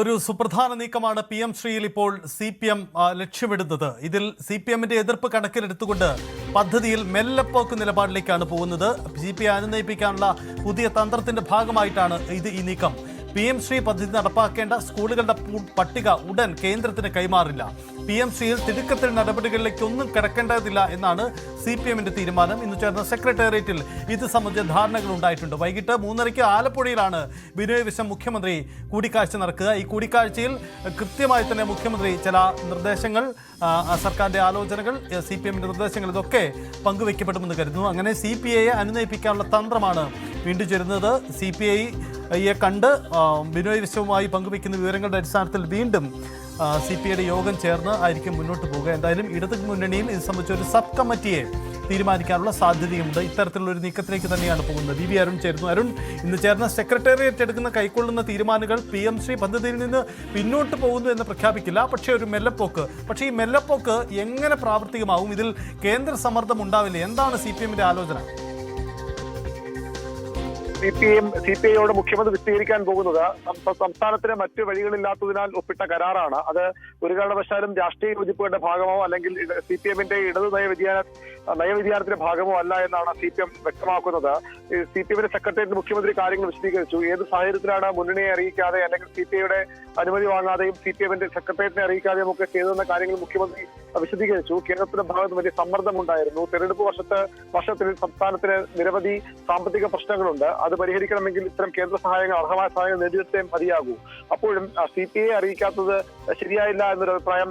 ഒരു സുപ്രധാന നീക്കമാണ് പി എം ശ്രീയിൽ ഇപ്പോൾ സി പി എം ലക്ഷ്യമിടുന്നത്. ഇതിൽ സി പി എമ്മിന്റെ എതിർപ്പ് കണക്കിലെടുത്തുകൊണ്ട് പദ്ധതിയിൽ മെല്ലപ്പോക്ക് നിലപാടിലേക്കാണ് പോകുന്നത്. സി പി ഐ അനുനയിപ്പിക്കാനുള്ള പുതിയ തന്ത്രത്തിന്റെ ഭാഗമായിട്ടാണ് ഇത് ഈ നീക്കം. പി എം ശ്രീ പദ്ധതി നടപ്പാക്കേണ്ട സ്കൂളുകളുടെ പട്ടിക ഉടൻ കേന്ദ്രത്തിന് കൈമാറില്ല. പി എം ശ്രീയിൽ തിടുക്കത്തിൽ നടപടികളിലേക്ക് ഒന്നും കിടക്കേണ്ടതില്ല എന്നാണ് സി പി എമ്മിന്റെ തീരുമാനം. ഇന്ന് ചേർന്ന സെക്രട്ടേറിയറ്റിൽ ഇത് സംബന്ധിച്ച ധാരണകൾ ഉണ്ടായിട്ടുണ്ട്. വൈകിട്ട് മൂന്നരയ്ക്ക് ആലപ്പുഴയിലാണ് ബിനോയ് വിശ്വം മുഖ്യമന്ത്രി കൂടിക്കാഴ്ച നടക്കുക. ഈ കൂടിക്കാഴ്ചയിൽ കൃത്യമായി തന്നെ മുഖ്യമന്ത്രി ചില നിർദ്ദേശങ്ങൾ സർക്കാരിന്റെ ആലോചനകൾ സി പി എമ്മിന്റെ നിർദ്ദേശങ്ങൾ ഇതൊക്കെ പങ്കുവെക്കപ്പെടുമെന്ന് കരുതുന്നു. അങ്ങനെ സി പി ഐയെ അനുനയിപ്പിക്കാനുള്ള തന്ത്രമാണ് വീണ്ടും ചേരുന്നത്. സി പി ഐയെ കണ്ട് ബിനോയ് വിശ്വവുമായി പങ്കുവയ്ക്കുന്ന വിവരങ്ങളുടെ അടിസ്ഥാനത്തിൽ വീണ്ടും സി പി ഐയുടെ യോഗം ചേർന്ന് ആയിരിക്കും മുന്നോട്ട് പോവുക. എന്തായാലും ഇടത് മുന്നണിയിൽ ഇത് സംബന്ധിച്ച ഒരു സബ് കമ്മിറ്റിയെ തീരുമാനിക്കാനുള്ള സാധ്യതയുണ്ട്. ഇത്തരത്തിലുള്ള ഒരു നീക്കത്തിലേക്ക് തന്നെയാണ് പോകുന്നത്. വി വി അരുൺ ചേരുന്നു. അരുൺ ഇന്ന് ചേർന്ന സെക്രട്ടേറിയറ്റ് എടുക്കുന്ന കൈക്കൊള്ളുന്ന തീരുമാനങ്ങൾ പി എം ശ്രീ പദ്ധതിയിൽ നിന്ന് പിന്നോട്ട് പോകുന്നു എന്ന് പ്രഖ്യാപിക്കില്ല. പക്ഷേ ഒരു മെല്ലപ്പോക്ക്. പക്ഷേ ഈ മെല്ലപ്പോക്ക് എങ്ങനെ പ്രാവർത്തികമാവും ഇതിൽ കേന്ദ്ര സമ്മർദ്ദം ഉണ്ടാവില്ലേ? എന്താണ് സി പി എമ്മിന്റെ ആലോചന? C P M C P ഐയോട് മുഖ്യമന്ത്രി വിശദീകരിക്കാൻ പോകുന്നത് സംസ്ഥാനത്തിന് മറ്റു വഴികളില്ലാത്തതിനാൽ ഒപ്പിട്ട കരാറാണ്. അത് ഒരു കാരണവശാലും രാഷ്ട്രീയ യോജിപ്പുകളുടെ ഭാഗമോ അല്ലെങ്കിൽ സി പി എമ്മിന്റെ ഇടതു നയവ്യതിയാന നയവ്യതിയാനത്തിന്റെ ഭാഗമോ അല്ല എന്നാണ് സി പി എം വ്യക്തമാക്കുന്നത്. സി പി എമ്മിന്റെ സെക്രട്ടേറിയറ്റ് മുഖ്യമന്ത്രി കാര്യങ്ങൾ വിശദീകരിച്ചു. ഏത് സാഹചര്യത്തിലാണ് മുന്നണിയെ അറിയിക്കാതെ അല്ലെങ്കിൽ സി പി ഐയുടെ അനുമതി വാങ്ങാതെയും സി പി എമ്മിന്റെ സെക്രട്ടേറിയറ്റിനെ അറിയിക്കാതെയും ഒക്കെ ചെയ്തതെന്ന കാര്യങ്ങൾ മുഖ്യമന്ത്രി വിശദീകരിച്ചു. കേരളത്തിന്റെ ഭാഗത്ത് വലിയ സമ്മർദ്ദമുണ്ടായിരുന്നു. തെരഞ്ഞെടുപ്പ് വർഷത്ത് വർഷത്തിൽ സംസ്ഥാനത്തിന് നിരവധി സാമ്പത്തിക പ്രശ്നങ്ങളുണ്ട്. അത് പരിഹരിക്കണമെങ്കിൽ ഇത്തരം കേന്ദ്ര സഹായങ്ങൾ അർഹമായ സഹായങ്ങൾ നേടിയെടുത്തേ മതിയാകൂ. അപ്പോഴും സി പി ഐ അറിയിക്കാത്തത് ശരിയായില്ല എന്നൊരു അഭിപ്രായം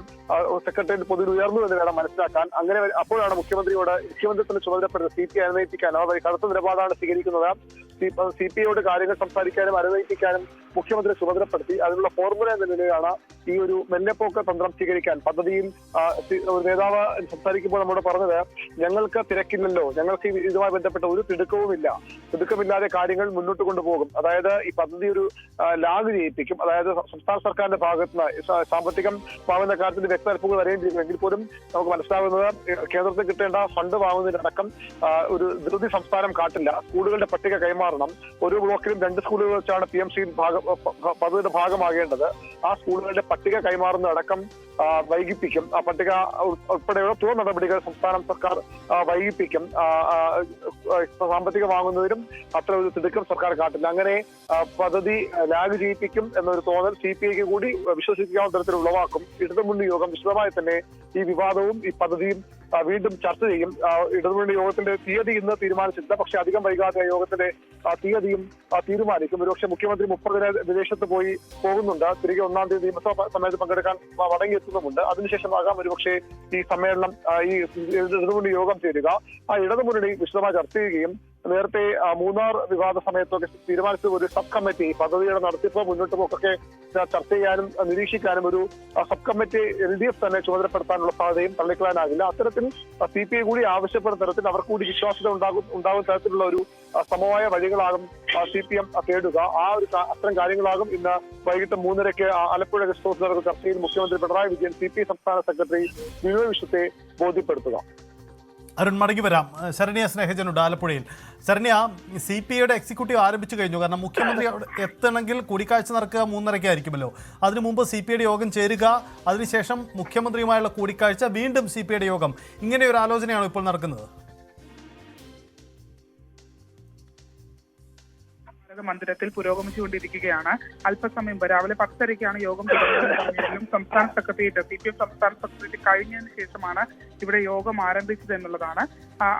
സെക്രട്ടേറിയറ്റ് പൊതുവിൽ ഉയർന്നു എന്ന് വേണം മനസ്സിലാക്കാൻ. അങ്ങനെ അപ്പോഴാണ് മുഖ്യമന്ത്രിയോട് മുഖ്യമന്ത്രിത്തിന് ചുമതലപ്പെടുന്നത് സി പി ഐ അനുനയിപ്പിക്കാൻ അവർ കടുത്ത നിലപാടാണ് സ്വീകരിക്കുന്നത്. സി പി ഐയോട് കാര്യങ്ങൾ സംസാരിക്കാനും അനുനയിപ്പിക്കാനും മുഖ്യമന്ത്രി ചുമതലപ്പെടുത്തി അതിനുള്ള ഫോർമുല എന്ന നിലയിലാണ് ഈ ഒരു മെല്ലെപ്പോക്ക് തന്ത്രം സ്വീകരിക്കാൻ പദ്ധതിയിൽ നേതാവ് സംസാരിക്കുമ്പോൾ നമ്മോട് പറഞ്ഞത് ഞങ്ങൾക്ക് തിരക്കില്ലല്ലോ ഞങ്ങൾക്ക് ഇതുമായി ബന്ധപ്പെട്ട ഒരു തിടുക്കവുമില്ല. തിടുക്കമില്ലാതെ കാര്യങ്ങൾ മുന്നോട്ട് കൊണ്ടുപോകും. അതായത് ഈ പദ്ധതി ഒരു ലാഗ് ചെയ്യിപ്പിക്കും. അതായത് സംസ്ഥാന സർക്കാരിന്റെ ഭാഗത്ത് നിന്ന് സാമ്പത്തികം വാങ്ങുന്ന കാര്യത്തിൽ വ്യക്തതൽപ്പുകൾ വരെയും പോലും നമുക്ക് മനസ്സിലാവുന്നത് കേന്ദ്രത്തിൽ കിട്ടേണ്ട ഫണ്ട് വാങ്ങുന്നതിനടക്കം ഒരു ധൃതി സംസ്ഥാനം കാട്ടില്ല. സ്കൂളുകളുടെ പട്ടിക കൈമാറണം. ഒരു ബ്ലോക്കിലും രണ്ട് സ്കൂളുകൾ വെച്ചാണ് പി എം സി ഭാഗം പദ്ധതിയുടെ ഭാഗമാകേണ്ടത് ആ സ്കൂളുകളുടെ പട്ടിക കൈമാറുന്നതടക്കം അടക്കം വൈകിപ്പിക്കും. ആ പട്ടിക ഉൾ- ഉൾപ്പെടെയുള്ള തുടർ നടപടികൾ സംസ്ഥാന സർക്കാർ വൈകിപ്പിക്കും. സാമ്പത്തിക വാങ്ങുന്നതിനും അത്ര ഒരു തിടുക്കം സർക്കാർ കാട്ടില്ല. അങ്ങനെ പദ്ധതി ലാഗ് ചെയ്യിപ്പിക്കും എന്നൊരു തോന്നൽ സി പി ഐക്ക് കൂടി വിശ്വസിക്കാവുന്ന തരത്തിൽ ഉളവാക്കും ഇടതുമുന്നണി യോഗം വിശദമായി തന്നെ ഈ വിവാദവും ഈ പദ്ധതിയും വീണ്ടും ചർച്ച ചെയ്യും. ഇടതുമുന്നണി യോഗത്തിന്റെ തീയതി ഇന്ന് തീരുമാനിച്ചിട്ടില്ല പക്ഷെ അധികം വൈകാതെ യോഗത്തിന്റെ തീയതിയും തീരുമാനിക്കും. ഒരുപക്ഷെ മുഖ്യമന്ത്രി മുപ്പതിന് വിദേശത്ത് പോയി പോകുന്നുണ്ട്. തിരികെ ഒന്നാം തീയതി നിയമസഭാ സമ്മേളനത്തിൽ പങ്കെടുക്കാൻ മടങ്ങിയെത്തുന്നുമുണ്ട് അതിനുശേഷമാകാം ഒരുപക്ഷെ ഈ സമ്മേളനം ഈ ഇടതുമുന്നണി യോഗം ചേരുക. ആ ഇടതുമുന്നണി വിശദമായി ചർച്ച ചെയ്യുകയും നേരത്തെ മൂന്നാർ വിവാദ സമയത്തൊക്കെ തീരുമാനിച്ച ഒരു സബ് കമ്മിറ്റി പദ്ധതിയുടെ നടത്തിപ്പ് മുന്നോട്ട് പോക്കൊക്കെ ചർച്ച ചെയ്യാനും നിരീക്ഷിക്കാനും ഒരു sub committee L D F തന്നെ ചുമതലപ്പെടുത്താനുള്ള സാധ്യതയും തള്ളിക്കളയാനാകില്ല. അത്തരത്തിൽ സി പി ഐ കൂടി ആവശ്യപ്പെടുന്ന തരത്തിൽ അവർ കൂടി വിശ്വാസ്യത ഉണ്ടാകും ഉണ്ടാകുന്ന തരത്തിലുള്ള ഒരു സമവായ വഴികളാകും സി പി എം തേടുക. ആ ഒരു അത്തരം കാര്യങ്ങളാകും ഇന്ന് വൈകിട്ട് മൂന്നരയ്ക്ക് ആലപ്പുഴ ഗസ്റ്റ് ഹൗസിൽ നടക്കുന്ന ചർച്ചയിൽ മുഖ്യമന്ത്രി Pinarayi Vijayan C P I സംസ്ഥാന സെക്രട്ടറി വിനോദ് വിശ്വത്തെ ബോധ്യപ്പെടുത്തുക. അരുൺ മടങ്ങി വരാം. ശരണ്യ സ്നേഹജനുണ്ട് ആലപ്പുഴയിൽ. ശരണ്യ സി പി ഐയുടെ എക്സിക്യൂട്ടീവ് ആരംഭിച്ചു കഴിഞ്ഞു. കാരണം മുഖ്യമന്ത്രി അവിടെ എത്തണമെങ്കിൽ കൂടിക്കാഴ്ച നടക്കുക മൂന്നരയ്ക്കായിരിക്കുമല്ലോ അതിനു മുമ്പ് സി പി ഐയുടെ യോഗം ചേരുക. അതിനുശേഷം മുഖ്യമന്ത്രിയുമായുള്ള കൂടിക്കാഴ്ച. വീണ്ടും സി പി ഐയുടെ യോഗം. ഇങ്ങനെയൊരു ആലോചനയാണോ ഇപ്പോൾ നടക്കുന്നത്? സ്മാരക മന്ദിരത്തിൽ പുരോഗമിച്ചുകൊണ്ടിരിക്കുകയാണ്. അല്പസമയം രാവിലെ പത്തരയ്ക്കാണ് യോഗം തുടങ്ങുന്നത് സംസ്ഥാന സെക്രട്ടേറിയറ്റ് സി പി എം സംസ്ഥാന സെക്രട്ടേറിയറ്റ് കഴിഞ്ഞതിന് ശേഷമാണ് ഇവിടെ യോഗം ആരംഭിച്ചത് എന്നുള്ളതാണ്.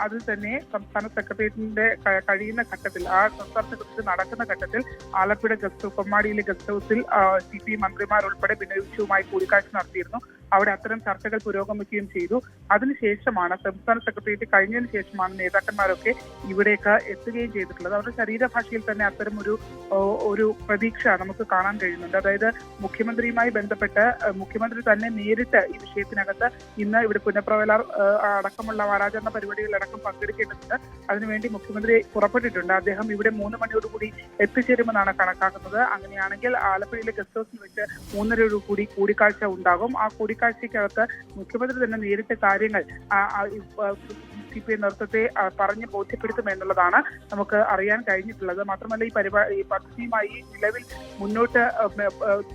അതിൽ തന്നെ സംസ്ഥാന സെക്രട്ടേറിയറ്റിന്റെ കഴിയുന്ന ഘട്ടത്തിൽ ആ സംസ്ഥാന സെക്രട്ടറി നടക്കുന്ന ഘട്ടത്തിൽ ആലപ്പുഴ ഗസ്റ്റ് കൊമ്മാടിയിലെ ഗസ്റ്റ് ഹൗസിൽ സി പി മന്ത്രിമാർ ഉൾപ്പെടെ ബിനോയിച്ചുമായി കൂടിക്കാഴ്ച നടത്തിയിരുന്നു. അവിടെ അത്തരം ചർച്ചകൾ പുരോഗമിക്കുകയും ചെയ്തു. അതിനുശേഷമാണ് സംസ്ഥാന സെക്രട്ടേറിയറ്റ് കഴിഞ്ഞതിന് ശേഷമാണ് നേതാക്കന്മാരൊക്കെ ഇവിടേക്ക് എത്തുകയും ചെയ്തിട്ടുള്ളത്. അവരുടെ ശരീരഭാഷയിൽ തന്നെ അത്തരം ഒരു ഒരു പ്രതീക്ഷ നമുക്ക് കാണാൻ കഴിയുന്നുണ്ട്. അതായത് മുഖ്യമന്ത്രിയുമായി ബന്ധപ്പെട്ട് മുഖ്യമന്ത്രി തന്നെ നേരിട്ട് ഈ വിഷയത്തിനകത്ത് ഇന്ന് ഇവിടെ പുനഃപ്രവലാർ അടക്കമുള്ള വാരാചരണ പരിപാടികളിലടക്കം പങ്കെടുക്കേണ്ടതുണ്ട്. അതിനുവേണ്ടി മുഖ്യമന്ത്രി പുറപ്പെട്ടിട്ടുണ്ട്. അദ്ദേഹം ഇവിടെ മൂന്ന് മണിയോടുകൂടി എത്തിച്ചേരുമെന്നാണ് കണക്കാക്കുന്നത്. അങ്ങനെയാണെങ്കിൽ ആലപ്പുഴയിലെ ഗസ്റ്റ് ഹൗസിൽ വെച്ച് മൂന്നരയോടുകൂടി കൂടിക്കാഴ്ച ഉണ്ടാകും. ആ കൂടിക്കാഴ്ചയ്ക്കകത്ത് മുഖ്യമന്ത്രി തന്നെ നേരിട്ട് കാര്യങ്ങൾ സി പി ഐ നേതൃത്വത്തെ പറഞ്ഞ് ബോധ്യപ്പെടുത്തും എന്നുള്ളതാണ് നമുക്ക് അറിയാൻ കഴിഞ്ഞിട്ടുള്ളത്. മാത്രമല്ല ഈ പരിപാടി ഈ പദ്ധതിയുമായി നിലവിൽ മുന്നോട്ട്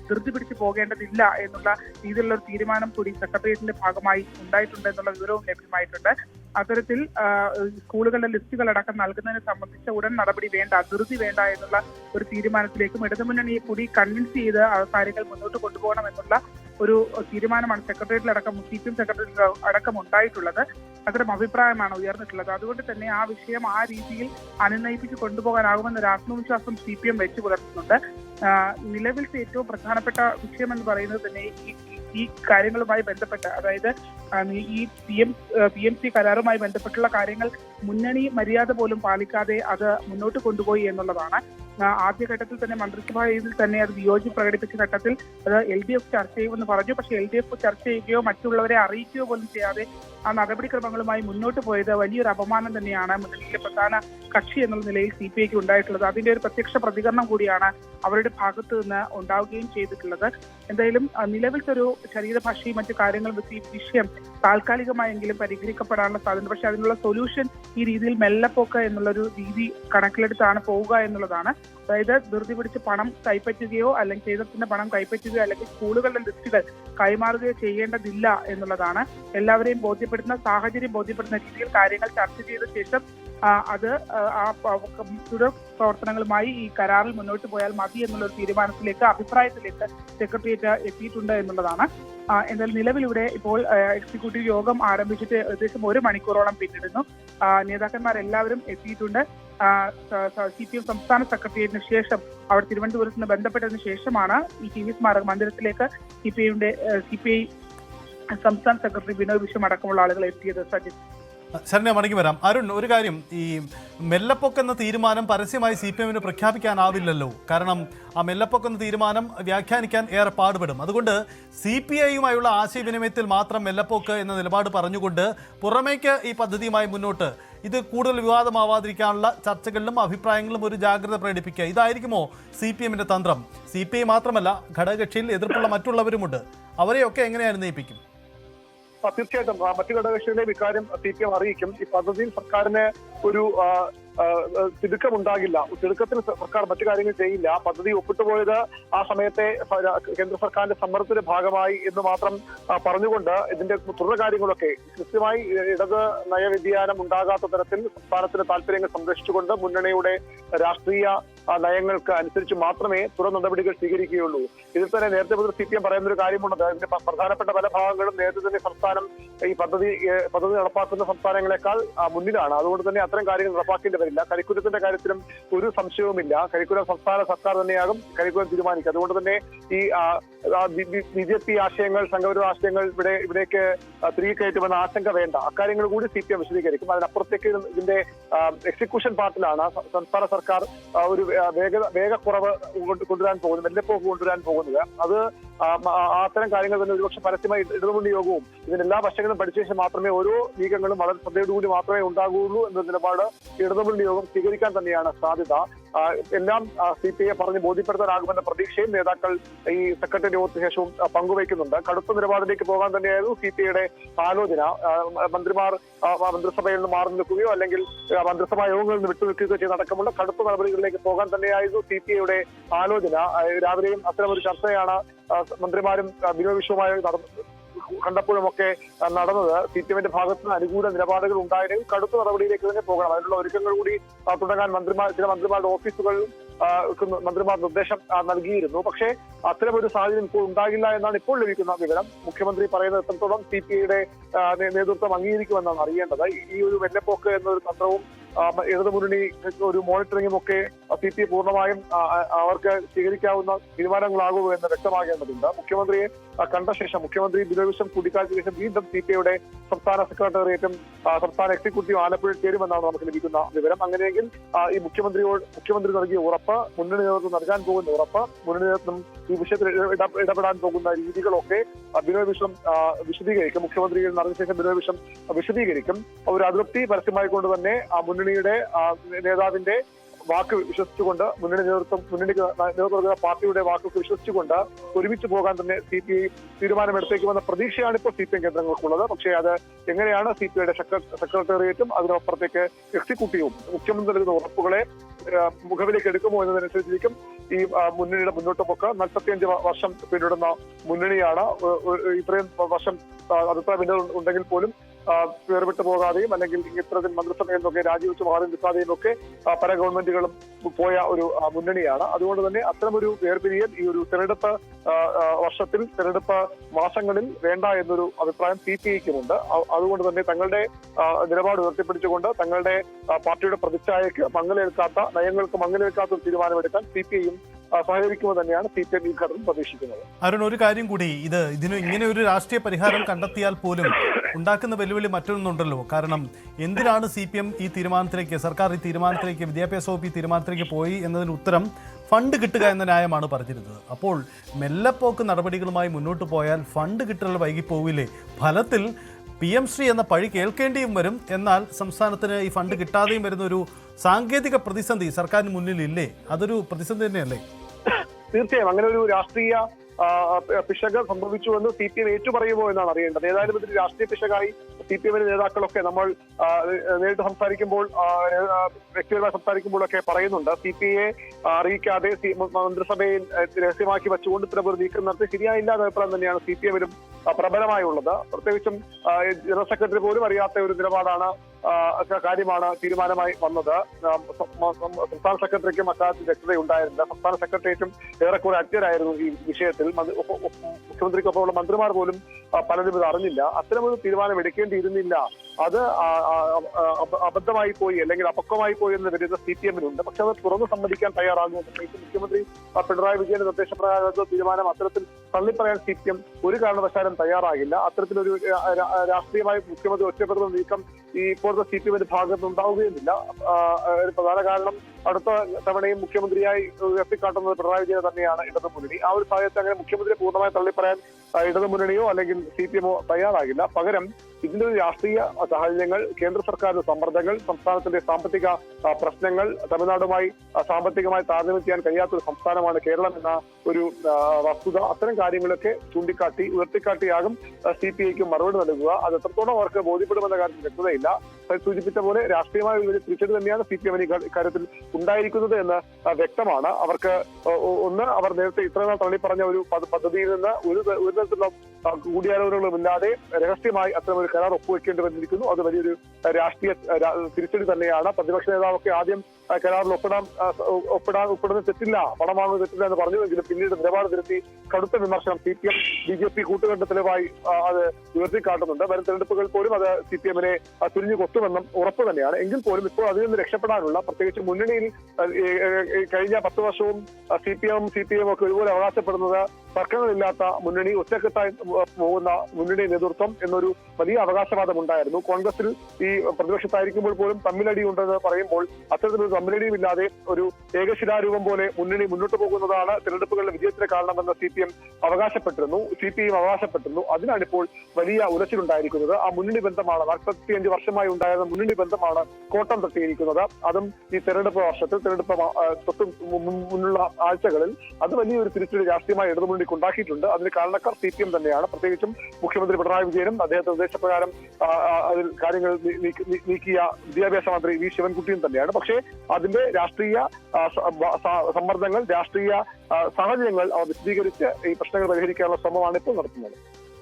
ധൃതി പിടിച്ചു പോകേണ്ടതില്ല എന്നുള്ള രീതിയിലുള്ള തീരുമാനം കൂടി സെക്രട്ടേറിയറ്റിന്റെ ഭാഗമായി ഉണ്ടായിട്ടുണ്ട് എന്നുള്ള വിവരവും ലഭ്യമായിട്ടുണ്ട്. അത്തരത്തിൽ സ്കൂളുകളുടെ ലിസ്റ്റുകൾ അടക്കം നൽകുന്നതിനെ സംബന്ധിച്ച ഉടൻ നടപടി വേണ്ട ധൃതി വേണ്ട എന്നുള്ള ഒരു തീരുമാനത്തിലേക്കും ഇടതുമുന്നണിയെ കൂടി കൺവിൻസ് ചെയ്ത് കാര്യങ്ങൾ മുന്നോട്ട് കൊണ്ടുപോകണം എന്നുള്ള ഒരു തീരുമാനമാണ് സെക്രട്ടേറിയറ്റിൽ അടക്കം സി പി എം സെക്രട്ടേറിയറ്റിൽ അടക്കം ഉണ്ടായിട്ടുള്ളത്. അത്തരം അഭിപ്രായമാണ് ഉയർന്നിട്ടുള്ളത്. അതുകൊണ്ട് തന്നെ ആ വിഷയം ആ രീതിയിൽ അനുനയിപ്പിച്ച് കൊണ്ടുപോകാനാകുമെന്ന ഒരു ആത്മവിശ്വാസം സി പി എം വെച്ചു പുലർത്തുന്നുണ്ട്. നിലവിലത്തെ ഏറ്റവും പ്രധാനപ്പെട്ട വിഷയം എന്ന് പറയുന്നത് തന്നെ ഈ ഈ- കാര്യങ്ങളുമായി ബന്ധപ്പെട്ട് അതായത് ഈ P M P M C കരാറുമായി ബന്ധപ്പെട്ടുള്ള കാര്യങ്ങൾ മുന്നണി മര്യാദ പോലും പാലിക്കാതെ അത് മുന്നോട്ട് കൊണ്ടുപോയി എന്നുള്ളതാണ്. ആദ്യഘട്ടത്തിൽ തന്നെ മന്ത്രിസഭയിൽ തന്നെ അത് വിയോജി പ്രകടിപ്പിച്ച ഘട്ടത്തിൽ അത് എൽ ഡി എഫ് ചർച്ച ചെയ്യുമെന്ന് പറഞ്ഞു. പക്ഷേ എൽ ഡി എഫ് ചർച്ച ചെയ്യുകയോ മറ്റുള്ളവരെ അറിയിക്കുകയോ പോലും ചെയ്യാതെ ആ നടപടിക്രമങ്ങളുമായി മുന്നോട്ട് പോയത് വലിയൊരു അപമാനം തന്നെയാണ് മുന്നണിയിലെ പ്രധാന കക്ഷി എന്നുള്ള നിലയിൽ സി പി ഐക്ക് ഉണ്ടായിട്ടുള്ളത്. അതിന്റെ ഒരു പ്രത്യക്ഷ പ്രതികരണം കൂടിയാണ് അവരുടെ ഭാഗത്ത് നിന്ന് ഉണ്ടാവുകയും ചെയ്തിട്ടുള്ളത്. എന്തായാലും നിലവിലത്തെ ഒരു ശരീരഭാഷയും മറ്റു കാര്യങ്ങളും വെച്ച് ഈ വിഷയം താൽക്കാലികമായെങ്കിലും പരിഹരിക്കപ്പെടാനുള്ള സാധ്യത പക്ഷെ അതിനുള്ള സൊല്യൂഷൻ ഈ രീതിയിൽ മെല്ലപ്പോക്ക് എന്നുള്ളൊരു രീതി കണക്കിലെടുത്താണ് പോവുക എന്നുള്ളതാണ്. അതായത് ധൃതി പിടിച്ച് പണം കൈപ്പറ്റുകയോ അല്ലെങ്കിൽ കേന്ദ്രത്തിന്റെ പണം കൈപ്പറ്റുകയോ അല്ലെങ്കിൽ സ്കൂളുകളുടെ ലിസ്റ്റുകൾ കൈമാറുകയോ ചെയ്യേണ്ടതില്ല എന്നുള്ളതാണ്. എല്ലാവരെയും ബോധ്യപ്പെടുത്തുന്ന സാഹചര്യം ബോധ്യപ്പെടുന്ന രീതിയിൽ കാര്യങ്ങൾ ചർച്ച ചെയ്ത ശേഷം അത് ആ, തുടർ പ്രവർത്തനങ്ങളുമായി ഈ കരാറിൽ മുന്നോട്ട് പോയാൽ മതി എന്നുള്ള ഒരു തീരുമാനത്തിലേക്ക് അഭിപ്രായത്തിലേക്ക് സെക്രട്ടേറിയറ്റ് എത്തിയിട്ടുണ്ട് എന്നുള്ളതാണ്. എന്നാൽ നിലവിലിവിടെ ഇപ്പോൾ എക്സിക്യൂട്ടീവ് യോഗം ആരംഭിച്ചിട്ട് ഏകദേശം ഒരു മണിക്കൂറോളം പിന്നിടുന്നു. നേതാക്കന്മാരെല്ലാവരും എത്തിയിട്ടുണ്ട്. സി പി എം സംസ്ഥാന സെക്രട്ടേറിയറ്റിന് ശേഷം അവർ തിരുവനന്തപുരത്ത് നിന്ന് ബന്ധപ്പെട്ടതിന് ശേഷമാണ് ഈ ടി വി സ്മാരക മന്ദിരത്തിലേക്ക് സി പി ഐയുടെ സി പി ഐ സംസ്ഥാന സെക്രട്ടറി വിനോദ് വിശ്വം അടക്കമുള്ള ആളുകൾ എത്തിയത് സജിത്. ശരണ്യ മടങ്ങി വരാം. അരുൺ ഒരു കാര്യം. ഈ മെല്ലപ്പൊക്ക് എന്ന തീരുമാനം പരസ്യമായി സി പി എമ്മിന് പ്രഖ്യാപിക്കാനാവില്ലല്ലോ. കാരണം ആ മെല്ലപ്പൊക്ക് എന്ന തീരുമാനം വ്യാഖ്യാനിക്കാൻ ഏറെ പാടുപെടും. അതുകൊണ്ട് സി പി ഐയുമായുള്ള ആശയവിനിമയത്തിൽ മാത്രം മെല്ലപ്പൊക്ക് എന്ന നിലപാട് പറഞ്ഞുകൊണ്ട് പുറമേക്ക് ഈ പദ്ധതിയുമായി മുന്നോട്ട്. ഇത് കൂടുതൽ വിവാദമാവാതിരിക്കാനുള്ള ചർച്ചകളിലും അഭിപ്രായങ്ങളിലും ഒരു ജാഗ്രത പ്രകടിപ്പിക്കുക. ഇതായിരിക്കുമോ സി പി എമ്മിന്റെ തന്ത്രം? സി പി ഐ മാത്രമല്ല ഘടകകക്ഷിയിൽ എതിർപ്പുള്ള മറ്റുള്ളവരുമുണ്ട്. അവരെയൊക്കെ എങ്ങനെയാണ് അനുനയിപ്പിക്കും? ആ, തീർച്ചയായിട്ടും. മറ്റു ഘടകകക്ഷികളെ ഇക്കാര്യം സി പി എം അറിയിക്കും. ഈ പദ്ധതിയിൽ സർക്കാരിനെ ഒരു തിടുക്കമുണ്ടാകില്ല. തിടുക്കത്തിന് സർക്കാർ മറ്റു കാര്യങ്ങൾ ചെയ്യില്ല. പദ്ധതി ഒപ്പിട്ടുപോയത് ആ സമയത്തെ കേന്ദ്ര സർക്കാരിന്റെ സമ്മർദ്ദത്തിന്റെ ഭാഗമായി എന്ന് മാത്രം പറഞ്ഞുകൊണ്ട് ഇതിന്റെ തുടർ കാര്യങ്ങളൊക്കെ കൃത്യമായി ഇടത് നയവ്യതിയാനം ഉണ്ടാകാത്ത തരത്തിൽ സംസ്ഥാനത്തിന്റെ താല്പര്യങ്ങൾ സംരക്ഷിച്ചുകൊണ്ട് മുന്നണിയുടെ രാഷ്ട്രീയ നയങ്ങൾക്ക് അനുസരിച്ച് മാത്രമേ തുടർ നടപടികൾ സ്വീകരിക്കുകയുള്ളൂ. ഇതിൽ തന്നെ നേരത്തെ മുതൽ സി പി എം പറയുന്ന ഒരു കാര്യമുണ്ട്. ഇതിന്റെ പ്രധാനപ്പെട്ട പല ഭാഗങ്ങളും നേരത്തെ തന്നെ സംസ്ഥാനം ഈ പദ്ധതി പദ്ധതി നടപ്പാക്കുന്ന സംസ്ഥാനങ്ങളെക്കാൾ മുന്നിലാണ്. അതുകൊണ്ട് തന്നെ അത്തരം കാര്യങ്ങൾ നടപ്പാക്കേണ്ടി വരില്ല. കരിക്കുലത്തിന്റെ കാര്യത്തിലും ഒരു സംശയവുമില്ല. കരിക്കുലം സംസ്ഥാന സർക്കാർ തന്നെയാകും കരിക്കുലം തീരുമാനിക്കുക. അതുകൊണ്ട് തന്നെ ഈ ബി ജെ പി ആശയങ്ങൾ സംഘപരിവ ആശയങ്ങൾ ഇവിടെ ഇവിടേക്ക് തിരികെ കയറ്റുമെന്ന ആശങ്ക വേണ്ട. അക്കാര്യങ്ങൾ കൂടി സി പി എം വിശദീകരിക്കും. അതിനപ്പുറത്തേക്ക് ഇതിന്റെ എക്സിക്യൂഷൻ പാർട്ടിലാണ് സംസ്ഥാന സർക്കാർ ഒരു വേഗ വേഗക്കുറവ് കൊണ്ട് കൊണ്ടുവരാൻ പോകുന്നത് മെല്ലെപ്പോക്ക് കൊണ്ടുവരാൻ പോകുന്നത്. അത് അത്തരം കാര്യങ്ങൾ തന്നെ ഒരുപക്ഷെ പരസ്യമായി ഇടതുമുണ്ടി യോഗവും ഇതിന് എല്ലാ വശങ്ങളും പഠിച്ച ശേഷം മാത്രമേ ഓരോ നീക്കങ്ങളും വളരെ ശ്രദ്ധയോടുകൂടി മാത്രമേ ഉണ്ടാകുള്ളൂ എന്ന നിലപാട് ഇടതുമുന്നണി യോഗം സ്വീകരിക്കാൻ തന്നെയാണ് സാധ്യത. എല്ലാം സി പി ഐ പറഞ്ഞ് ബോധ്യപ്പെടുത്താനാകുമെന്ന പ്രതീക്ഷയും നേതാക്കൾ ഈ സെക്രട്ടറി യോഗത്തിന് ശേഷവും പങ്കുവയ്ക്കുന്നുണ്ട്. കടുത്ത നിലപാടിലേക്ക് പോകാൻ തന്നെയായിരുന്നു സി പി ഐയുടെ ആലോചന. മന്ത്രിമാർ മന്ത്രിസഭയിൽ നിന്ന് മാറി നിൽക്കുകയോ അല്ലെങ്കിൽ മന്ത്രിസഭാ യോഗങ്ങളിൽ നിന്ന് വിട്ടുനിൽക്കുകയോ ചെയ്യുന്നതടക്കമുള്ള കടുത്ത നടപടികളിലേക്ക് പോകാൻ തന്നെയായിരുന്നു സി പി ഐയുടെ ആലോചന. രാവിലെയും അത്തരമൊരു ചർച്ചയാണ് മന്ത്രിമാരും വിനോദ ബിനോയ് വിശ്വവുമായി നടന്നത് കണ്ടപ്പോഴുമൊക്കെ നടന്നത് സി പി എമ്മിന്റെ ഭാഗത്ത് നിന്ന് അനുകൂല നിലപാടുകൾ ഉണ്ടായിരുന്നു കടുത്ത നടപടിയിലേക്ക് തന്നെ പോകണം. അതിനുള്ള ഒരുക്കങ്ങൾ കൂടി തുടങ്ങാൻ മന്ത്രിമാർ ചില മന്ത്രിമാരുടെ ഓഫീസുകളിലും മന്ത്രിമാർ നിർദ്ദേശം നൽകിയിരുന്നു. പക്ഷേ അത്തരമൊരു സാഹചര്യം ഇപ്പോൾ ഉണ്ടാകില്ല എന്നാണ് ഇപ്പോൾ ലഭിക്കുന്ന വിവരം. മുഖ്യമന്ത്രി പറയുന്നത് എത്രത്തോളം സി പി ഐയുടെ നേതൃത്വം അംഗീകരിക്കുമെന്നാണ് അറിയേണ്ടത്. ഈ ഒരു വെല്ലപ്പോക്ക് എന്നൊരു തന്ത്രവും ഇടതുമുന്നണി ഒരു മോണിറ്ററിംഗും ഒക്കെ സി പി പൂർണമായും അവർക്ക് സ്വീകരിക്കാവുന്ന തീരുമാനങ്ങളാകുമോ എന്ന് വ്യക്തമാകേണ്ടതുണ്ട്. മുഖ്യമന്ത്രിയെ കണ്ട ശേഷം മുഖ്യമന്ത്രി ബിനോയ് വിശ്വം കൂടിക്കാഴ്ചയ്ക്ക് ശേഷം വീണ്ടും സി പി ഐയുടെ സംസ്ഥാന സെക്രട്ടേറിയറ്റും സംസ്ഥാന എക്സിക്യൂട്ടീവ് ആലപ്പുഴയിൽ ചേരുമെന്നാണ് നമുക്ക് ലഭിക്കുന്ന വിവരം. അങ്ങനെയെങ്കിൽ ഈ മുഖ്യമന്ത്രിയോട് മുഖ്യമന്ത്രി നൽകിയ ഉറപ്പ് മുന്നണി നേതൃത്വം നൽകാൻ പോകുന്ന ഉറപ്പ് മുന്നണി നേതൃത്വം ഈ വിഷയത്തിൽ ഇട- ഇട- ഇടപെടാൻ പോകുന്ന രീതികളൊക്കെ ബിനോയ് വിശദീകരിക്കും. മുഖ്യമന്ത്രിയിൽ നടന്ന ശേഷം ബിനോയ് വിശദീകരിക്കും. ഒരു അതൃപ്തി പരസ്യമായിക്കൊണ്ട് തന്നെ ആ മുന്നണിയുടെ നേതാവിന്റെ വാക്ക് വിശ്വസിച്ചുകൊണ്ട് മുന്നണി നേതൃത്വം മുന്നണി നേതൃത്വം പാർട്ടിയുടെ വാക്കൊക്കെ വിശ്വസിച്ചുകൊണ്ട് ഒരുമിച്ച് പോകാൻ തന്നെ സി പി ഐ തീരുമാനമെടുത്തേക്കുമെന്ന പ്രതീക്ഷയാണ് ഇപ്പോൾ സി പി എം കേന്ദ്രങ്ങൾക്കുള്ളത്. പക്ഷേ അത് എങ്ങനെയാണ് സി പി ഐയുടെ സെക്രട്ടേറിയറ്റും അതിനപ്പുറത്തേക്ക് എക്സിക്യൂട്ടീവും മുഖ്യമന്ത്രി നൽകുന്ന ഉറപ്പുകളെ മുഖവിലേക്ക് എടുക്കുമോ എന്നതനുസരിച്ചിരിക്കും ഈ മുന്നണിയുടെ മുന്നോട്ട് പോക്ക് നാൽപ്പത്തിയഞ്ച് വർഷം പിന്നിടുന്ന മുന്നണിയാണ് ഇത്രയും വർഷം അഭിപ്രായ ഉണ്ടെങ്കിൽ പോലും ആ, വേർവിട്ട് പോകാതെയും അല്ലെങ്കിൽ ഇത്തരത്തിൽ മന്ത്രിസഭയിൽ നിന്നൊക്കെ രാജിവെച്ച് മാറി നിൽക്കാതെയും ഒക്കെ പല ഗവൺമെന്റുകളും പോയ ഒരു മുന്നണിയാണ്. അതുകൊണ്ട് തന്നെ അത്തരമൊരു വേർപിരിയൽ ഈ ഒരു തെരഞ്ഞെടുപ്പ് വർഷത്തിൽ തെരഞ്ഞെടുപ്പ് മാസങ്ങളിൽ വേണ്ട എന്നൊരു അഭിപ്രായം സി പി ഐക്കുമുണ്ട്. അതുകൊണ്ട് തന്നെ തങ്ങളുടെ നിലപാട് ഉയർത്തിപ്പിടിച്ചുകൊണ്ട് തങ്ങളുടെ പാർട്ടിയുടെ പ്രതിച്ഛായക്ക് മങ്ങലേൽക്കാത്ത നയങ്ങൾക്ക് മങ്ങലേൽക്കാത്ത തീരുമാനമെടുക്കാൻ സി പി ഐയും തന്നെയാണ് സി പി എം ഈ പ്രതീക്ഷിക്കുന്നത്. അരുൺ ഒരു കാര്യം കൂടി. ഇത് ഇതിന് ഇങ്ങനെ ഒരു രാഷ്ട്രീയ പരിഹാരം കണ്ടെത്തിയാൽ പോലും ഉണ്ടാക്കുന്ന വെല്ലുവിളി മറ്റൊന്നുണ്ടല്ലോ. കാരണം എന്തിനാണ് സി പി എം ഈ തീരുമാനത്തിലേക്ക് സർക്കാർ ഈ തീരുമാനത്തിലേക്ക് വിദ്യാഭ്യാസ വകുപ്പ് ഈ തീരുമാനത്തിലേക്ക് പോയി എന്നതിന് ഉത്തരം ഫണ്ട് കിട്ടുക എന്ന ന്യായമാണ് പറഞ്ഞിരുന്നത്. അപ്പോൾ മെല്ലപ്പോക്ക് നടപടികളുമായി മുന്നോട്ട് പോയാൽ ഫണ്ട് കിട്ടൽ വൈകിപ്പോവില്ലേ? ഫലത്തിൽ പി എം ശ്രീ എന്ന പഴി കേൾക്കേണ്ടിയും വരും. എന്നാൽ സംസ്ഥാനത്തിന് ഈ ഫണ്ട് കിട്ടാതെയും വരുന്ന ഒരു സാങ്കേതിക പ്രതിസന്ധി സർക്കാരിന് മുന്നിലില്ലേ? അതൊരു പ്രതിസന്ധി തന്നെയല്ലേ? തീർച്ചയായും. അങ്ങനെ ഒരു രാഷ്ട്രീയ പിശക് സംഭവിച്ചു എന്ന് സി പി എം ഏറ്റുപറയുമോ എന്നാണ് അറിയേണ്ടത്. ഏതായാലും ഇതിന് രാഷ്ട്രീയ പിശകായി സി പി എമ്മിന്റെ നേതാക്കളൊക്കെ നമ്മൾ നേരിട്ട് സംസാരിക്കുമ്പോൾ വ്യക്തികളെ സംസാരിക്കുമ്പോഴൊക്കെ പറയുന്നുണ്ട്. സി പി ഐയെ അറിയിക്കാതെ മന്ത്രിസഭയിൽ രഹസ്യമാക്കി വെച്ചുകൊണ്ട് ഇത്തരം ഒരു നീക്കം നടത്തി ശരിയായില്ല എന്ന അഭിപ്രായം തന്നെയാണ് സി പി എമ്മിലും പ്രബലമായുള്ളത്. പ്രത്യേകിച്ചും ജനറൽ സെക്രട്ടറി പോലും അറിയാത്ത ഒരു നിലപാടാണ് കാര്യമാണ് തീരുമാനമായി വന്നത്. സംസ്ഥാന സെക്രട്ടറിക്കും അക്കാര്യത്തിൽ വ്യക്തതയുണ്ടായിരുന്നില്ല. സംസ്ഥാന സെക്രട്ടേറിയറ്റും ഏറെക്കുറെ അജ്ഞരായിരുന്നു ഈ വിഷയത്തിൽ. മുഖ്യമന്ത്രിക്കൊപ്പമുള്ള മന്ത്രിമാർ പോലും പലരും ഇത് അറിഞ്ഞില്ല. അത്തരമൊരു തീരുമാനം എടുക്കേണ്ടിയിരുന്നില്ല. അത് അബദ്ധമായി പോയി അല്ലെങ്കിൽ അപക്വമായി പോയി എന്ന് വരുന്ന സി പി എമ്മിനുണ്ട്. പക്ഷെ അത് തുറന്നു സമ്മതിക്കാൻ തയ്യാറാകുന്നു മുഖ്യമന്ത്രി പിണറായി വിജയന്റെ നിർദ്ദേശപ്രകാരം തീരുമാനം അത്തരത്തിൽ തള്ളിപ്പറയാൻ സി പി എം ഒരു കാരണവശാലും തയ്യാറാകില്ല. അത്തരത്തിലൊരു രാഷ്ട്രീയമായി മുഖ്യമന്ത്രി ഒറ്റപ്പെടുന്ന നീക്കം ഈ ഇപ്പോഴത്തെ സി പി എമ്മിന്റെ ഭാഗത്ത് ഉണ്ടാവുകയുമില്ല ഒരു പ്രധാന കാരണം അടുത്ത തവണയും മുഖ്യമന്ത്രിയായി ഉയർത്തിക്കാട്ടുന്നത് പിണറായി വിജയൻ തന്നെയാണ് ഇടതു മുന്നണി. ആ ഒരു സാഹചര്യത്തിൽ അങ്ങനെ മുഖ്യമന്ത്രിയെ പൂർണമായി തള്ളിപ്പറയാൻ ഇടതു മുന്നണിയോ അല്ലെങ്കിൽ സി പി എമ്മോ തയ്യാറാകില്ല. പകരം ഇതിന്റെ ഒരു രാഷ്ട്രീയ സാഹചര്യങ്ങൾ കേന്ദ്ര സർക്കാരിന്റെ സമ്മർദ്ദങ്ങൾ സംസ്ഥാനത്തിന്റെ സാമ്പത്തിക പ്രശ്നങ്ങൾ തമിഴ്നാടുമായി സാമ്പത്തികമായി താരതമ്യം ചെയ്യാൻ കഴിയാത്ത ഒരു സംസ്ഥാനമാണ് കേരളം എന്ന ഒരു വസ്തുത. അത്തരം കാര്യങ്ങളൊക്കെ ചൂണ്ടിക്കാട്ടി ഉയർത്തിക്കാട്ടിയാകും സി പി ഐക്ക് മറുപടി നൽകുക. അത് എത്രത്തോളം അവർക്ക് ബോധ്യപ്പെടുമെന്ന കാര്യത്തിൽ വ്യക്തതയില്ല. സൂചിപ്പിച്ച പോലെ രാഷ്ട്രീയമായ ഒരു തിരിച്ചടി തന്നെയാണ് സി പി എമ്മിന് ഇക്കാര്യത്തിൽ ഉണ്ടായിരിക്കുന്നത് എന്ന് വ്യക്തമാണ്. അവർക്ക് ഒന്ന് അവർ നേരത്തെ ഇത്രനാൾ തള്ളി പറഞ്ഞ ഒരു പദ്ധ- പദ്ധതിയിൽ നിന്ന് ഒരു ത- ഒരു തരത്തിലുള്ള ആ, കൂടിയാലോചനകളും ഇല്ലാതെ രഹസ്യമായി അത്തരം ഒരു കരാർ ഒപ്പുവെക്കേണ്ടി വന്നിരിക്കുന്നു അത് വലിയൊരു രാഷ്ട്രീയ തിരിച്ചടി തന്നെയാണ്. പ്രതിപക്ഷ നേതാവൊക്കെ ആദ്യം കരാറിൽ ഒപ്പിടാൻ ഒപ്പിടാൻ ഒപ്പിടുന്നത് തെറ്റില്ല. പണം വാങ്ങുന്നത് തെറ്റില്ല എന്ന് പറഞ്ഞുവെങ്കിലും പിന്നീട് നിലപാട് തിരുത്തി കടുത്ത വിമർശനം C P M B J P കൂട്ടുകെട്ട് അത് ഉയർത്തിക്കാട്ടുന്നുണ്ട് വരും തെരഞ്ഞെടുപ്പുകൾ പോലും അത് സി പി എമ്മിനെ തിരിഞ്ഞു കൊത്തുമെന്നും ഉറപ്പ് തന്നെയാണ്. എങ്കിൽ പോലും ഇപ്പോൾ അതിൽ നിന്ന് രക്ഷപ്പെടാനുള്ള പ്രത്യേകിച്ച് മുന്നണിയിൽ കഴിഞ്ഞ പത്ത് വർഷവും C P M C P M ഒക്കെ ഒരുപോലെ അവകാശപ്പെടുന്നത് തർക്കങ്ങളില്ലാത്ത മുന്നണി ഒറ്റക്കെട്ടായി പോകുന്ന മുന്നണി നേതൃത്വം എന്നൊരു വലിയ അവകാശവാദം ഉണ്ടായിരുന്നു കോൺഗ്രസിൽ ഈ പ്രതിപക്ഷത്തായിരിക്കുമ്പോൾ പോലും തമ്മിലടി ഉണ്ടെന്ന് പറയുമ്പോൾ അത്തരത്തിലൊരു തമ്മിലടിയുമില്ലാതെ ഒരു ഏകശിലാരൂപം പോലെ മുന്നണി മുന്നോട്ട് പോകുന്നതാണ് തിരഞ്ഞെടുപ്പുകളുടെ വിജയത്തിന് കാരണമെന്ന് സി പി എം അവകാശപ്പെട്ടിരുന്നു. സി പി എം അവകാശപ്പെട്ടിരുന്നു അതിനാണിപ്പോൾ വലിയ ഉലച്ചിലുണ്ടായിരിക്കുന്നത് ആ മുന്നണി ബന്ധമാണ് നാൽപ്പത്തിയഞ്ച് വർഷമായി ഉണ്ടായിരുന്ന മുന്നണി ബന്ധമാണ് കോട്ടം തട്ടിയിരിക്കുന്നത്. അതും ഈ തെരഞ്ഞെടുപ്പ് വർഷത്തിൽ തെരഞ്ഞെടുപ്പ് തൊട്ട് മുന്നുള്ള ആഴ്ചകളിൽ അത് വലിയൊരു തിരിച്ചടി രാഷ്ട്രീയമായി ഇടതുമുന്നണിക്ക് ഉണ്ടാക്കിയിട്ടുണ്ട്. അതിന് കാരണക്കാർ സി പി എം തന്നെയാണ്. പ്രത്യേകിച്ചും മുഖ്യമന്ത്രി പിണറായി വിജയനും അദ്ദേഹത്തെ നിർദ്ദേശപ്രകാരം അതിൽ കാര്യങ്ങൾ നീക്കിയ വിദ്യാഭ്യാസ മന്ത്രി വി ശിവൻകുട്ടിയും തന്നെയാണ്. പക്ഷേ അതിന്റെ രാഷ്ട്രീയ സമ്മർദ്ദങ്ങൾ രാഷ്ട്രീയ സാഹചര്യങ്ങൾ അവർ വിശദീകരിച്ച് ഈ പ്രശ്നങ്ങൾ പരിഹരിക്കാനുള്ള ശ്രമമാണ് ഇപ്പോൾ നടത്തുന്നത്.